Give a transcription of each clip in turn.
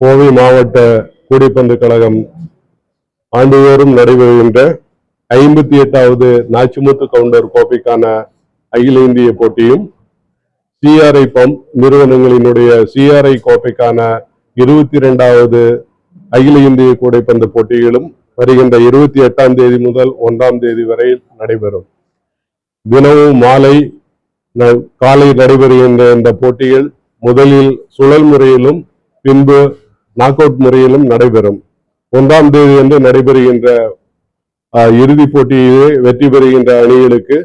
கோவை மாவட்ட கூடைப்பந்து கழகம் ஆண்டுதோறும் நடைபெறுகின்ற ஐம்பத்தி எட்டாவது நாச்சிமுத்து கவுண்டர் கோப்பைக்கான அகில இந்திய போட்டியும் சிஆர்ஐ பம்ப் நிறுவனங்களினுடைய சிஆர்ஐ கோப்பைக்கான இருபத்தி இரண்டாவது அகில இந்திய கூடைப்பந்து போட்டிகளும் வருகின்ற இருபத்தி எட்டாம் தேதி முதல் ஒன்றாம் தேதி வரை நடைபெறும். தினமும் மாலை காலை நடைபெறுகின்ற இந்த போட்டிகள் முதலில் சுழல் முறையிலும் பின்பு நாக் அவுட் முறையிலும் நடைபெறும். ஒன்றாம் தேதி அன்று நடைபெறுகின்ற இறுதிப் போட்டியிலே வெற்றி பெறுகின்ற அணிகளுக்கு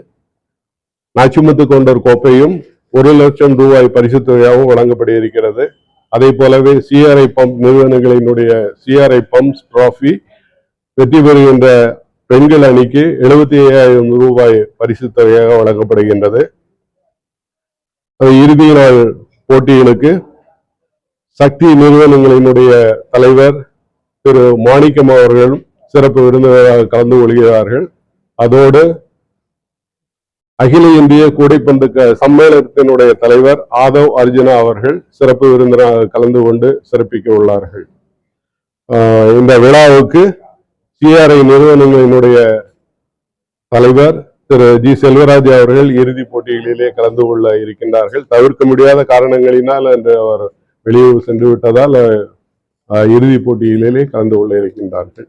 நாச்சிமுத்து கொண்டர் கோப்பையும் ஒரு லட்சம் ரூபாய் பரிசுத் தொகையாகவும் வழங்கப்பட இருக்கிறது அதே போலவே சிஆர்ஐ பம்ப் நிறுவனங்களினுடைய சிஆர்ஐ பம்ப்ஸ் டிராஃபி வெற்றி பெறுகின்ற பெண்கள் அணிக்கு எழுபத்தி ஐயாயிரம் ரூபாய் பரிசு தொகையாக வழங்கப்படுகின்றது. இறுதி நாள் போட்டிகளுக்கு சக்தி நிறுவனங்களினுடைய தலைவர் திரு மாணிக்கம் அவர்கள் சிறப்பு விருந்தினராக கலந்து கொள்கிறார்கள். அதோடு அகில இந்திய கூடைப்பந்து சம்மேளனத்தினுடைய தலைவர் ஆதவ் அர்ஜுனா அவர்கள் சிறப்பு விருந்தினராக கலந்து கொண்டு சிறப்பிக்க உள்ளார்கள். ஆஹ் இந்த விழாவுக்கு டிஆர்ஐ நிறுவனங்களினுடைய தலைவர் திரு ஜி செல்வராஜ் அவர்கள் இறுதிப் போட்டிகளிலே கலந்து கொள்ள இருக்கின்றார்கள். தவிர்க்க முடியாத காரணங்களினால் அன்று அவர் வெளியூர் சென்று விட்டதால் இறுதிப் போட்டிகளிலே கலந்து கொள்ள இருக்கின்றார்கள்.